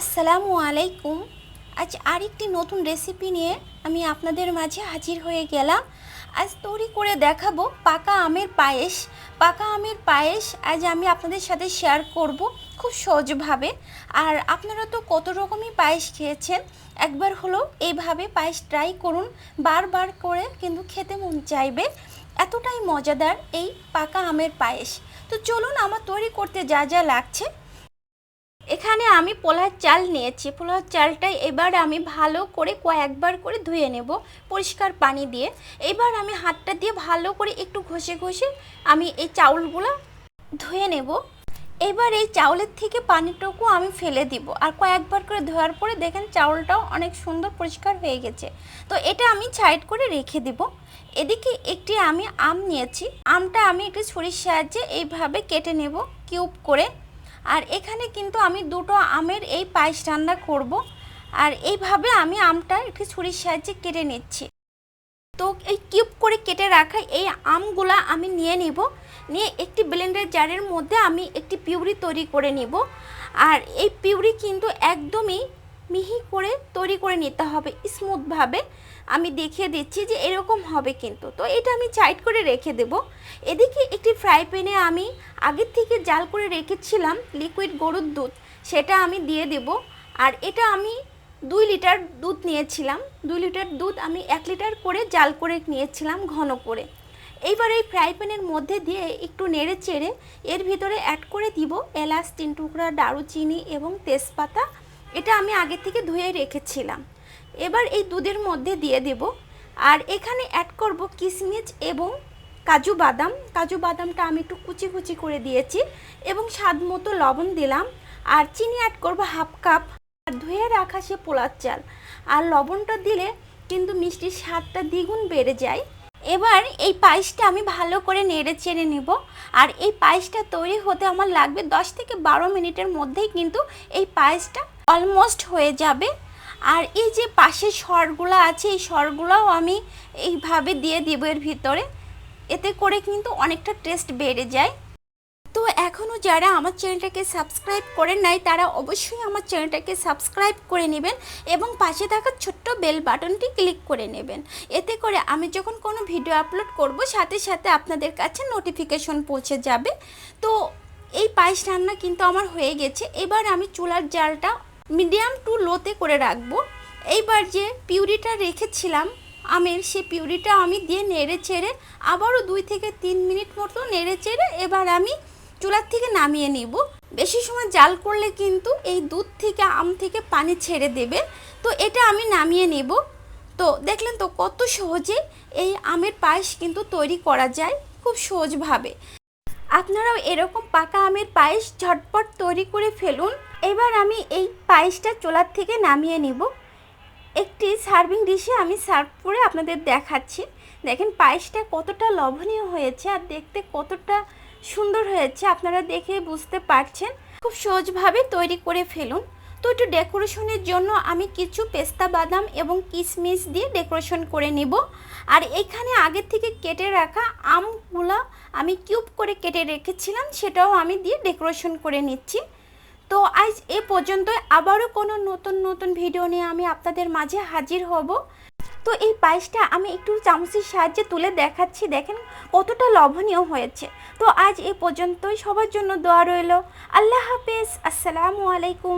আসসালামু আলাইকুম। আজ আরেকটি নতুন রেসিপি নিয়ে আমি আপনাদের মাঝে হাজির হয়ে গেলাম। আজ তৈরি করে দেখাবো পাকা আমের পায়েস। পাকা আমের পায়েস আজ আমি আপনাদের সাথে শেয়ার করব খুব সহজভাবে। আর আপনারা তো কত রকমই পায়েস খেয়েছেন, একবার হলো এইভাবে পায়েস ট্রাই করুন। বারবার করে কিন্তু খেতে মন চাইবে। এতটাই মজাদার এই পাকা আমের পায়েস। তো চলুন আমার তৈরি করতে যা যা লাগছে এখানে আমি পোলার চাল নিয়েছি। পোলার চালটাই এবার আমি ভালো করে কয়েকবার করে ধুয়ে নেব পরিষ্কার পানি দিয়ে। এবার আমি হাতটা দিয়ে ভালো করে একটু ঘষে ঘষে আমি এই চাউলগুলো ধুয়ে নেব। এবার এই চাউলের থেকে পানিটুকু আমি ফেলে দিব। আর কয়েকবার করে ধোয়ার পরে দেখেন চাউলটাও অনেক সুন্দর পরিষ্কার হয়ে গেছে। তো এটা আমি সাইড করে রেখে দিব। এদিকে একটি আমি আম নিয়েছি। আমটা আমি একটি ছুরির সাহায্যে এইভাবে কেটে নেব কিউব করে। আর এখানে কিন্তু আমি দুটো আমের এই পায়েস রান্না করব। আর এইভাবে আমি আমটা একটি ছুরির সাহায্যে কেটে নিচ্ছি। তো এই কিউব করে কেটে রাখা এই আমগুলা আমি নিয়ে নিব। নিয়ে একটি ব্লেন্ডার জারের মধ্যে আমি একটি পিউরি তৈরি করে নিব। আর এই পিউরি কিন্তু একদমই মিহি করে তৈরি করে নিতে হবে স্মুথভাবে আমি দেখিয়ে দিচ্ছি যে এরকম হবে কিন্তু। তো এটা আমি সাইড করে রেখে দেব। এদিকে একটি ফ্রাই প্যানে আমি আগের থেকে জাল করে রেখেছিলাম লিকুইড গরুর দুধ, সেটা আমি দিয়ে দেব। আর এটা আমি দুই লিটার দুধ নিয়েছিলাম। দুই লিটার দুধ আমি এক লিটার করে জাল করে নিয়েছিলাম ঘন করে। এইবার এই ফ্রাই প্যানের মধ্যে দিয়ে একটু নেড়ে চেড়ে এর ভিতরে অ্যাড করে দিব এলাচ, তিন টুকরা দারুচিনি এবং তেজপাতা এটা আমি আগে থেকে ধুয়ে রেখেছিলাম। এবার এই দুধের মধ্যে দিয়ে দেব। আর এখানে অ্যাড করব কিশমিশ এবং কাজু বাদাম। কাজু বাদামটা আমি একটু কুচি কুচি করে দিয়েছি এবং স্বাদ মতো লবণ দিলাম। আর চিনি অ্যাড করব হাফ কাপ। আর ধুয়ে রাখা সে পোলার চাল। আর লবণটা দিলে কিন্তু মিষ্টির স্বাদটা দ্বিগুণ বেড়ে যায়। এবার এই পায়েসটা আমি ভালো করে নেড়ে চেড়ে নেব। আর এই পায়েসটা তৈরি হতে আমার লাগবে 10 থেকে বারো মিনিটের মধ্যেই কিন্তু এই পায়েসটা অলমোস্ট হয়ে যাবে। আর এই যে পাশে সরগুলো আছে, এই সরগুলোও আমি এইভাবে দিয়ে দিব এর ভিতরে। এতে করে কিন্তু অনেকটা টেস্ট বেড়ে যায়। তো এখনও যারা আমার চ্যানেলটাকে সাবস্ক্রাইব করেন নাই, তারা অবশ্যই আমার চ্যানেলটাকে সাবস্ক্রাইব করে নেবেন এবং পাশে থাকা ছোট্ট বেল বাটনটি ক্লিক করে নেবেন। এতে করে আমি যখন কোনো ভিডিও আপলোড করব, সাথে সাথে আপনাদের কাছে নোটিফিকেশন পৌঁছে যাবে। তো এই পায়েস রান্না কিন্তু আমার হয়ে গেছে। এবার আমি চুলার জালটা মিডিয়াম টু লোতে করে রাখব। এইবার যে পিউরিটা রেখেছিলাম, আমের সে পিউরিটা আমি দিয়ে নেড়ে চেড়ে আবারও দুই থেকে তিন মিনিট মতো নেড়ে চেড়ে এবার আমি চুলার থেকে নামিয়ে নিব। বেশি সময় জাল করলে কিন্তু এই দুধ থেকে, আম থেকে পানি ছেড়ে দেবে। তো এটা আমি নামিয়ে নেব। তো দেখলেন তো কত সহজে এই আমের পায়েস কিন্তু তৈরি করা যায় খুব সহজভাবে। আপনারাও এরকম পাকা আমের পায়েস ঝটপট তৈরি করে ফেলুন। এবার আমি এই পায়েসটা চোলার থেকে নামিয়ে নিব। একটি সার্ভিং ডিশে আমি সার্ভ করে আপনাদের দেখাচ্ছি। দেখেন পায়েসটা কতটা লবণীয় হয়েছে আর দেখতে কতটা সুন্দর হয়েছে, আপনারা দেখে বুঝতে পারছেন। খুব সহজভাবে তৈরি করে ফেলুন। তো একটু ডেকোরেশনের জন্য আমি কিছু পেস্তা বাদাম এবং কিশমিশ দিয়ে ডেকোরেশন করে নিব। আর এখানে আগের থেকে কেটে রাখা আমগুলো আমি কিউব করে কেটে রেখেছিলাম, সেটাও আমি দিয়ে ডেকোরেশন করে নিচ্ছি। তো আজ এ পর্যন্ত আবারও কোনো নতুন নতুন ভিডিও নিয়ে আমি আপনাদের মাঝে হাজির হব। তো এই পায়েসটা আমি একটু চামচের সাহায্যে তুলে দেখাচ্ছি। দেখেন কতটা লবণীয় হয়েছে। তো আজ এ পর্যন্তই। সবার জন্য দোয়া রইল। আল্লাহ হাফেজ। আসসালামু আলাইকুম।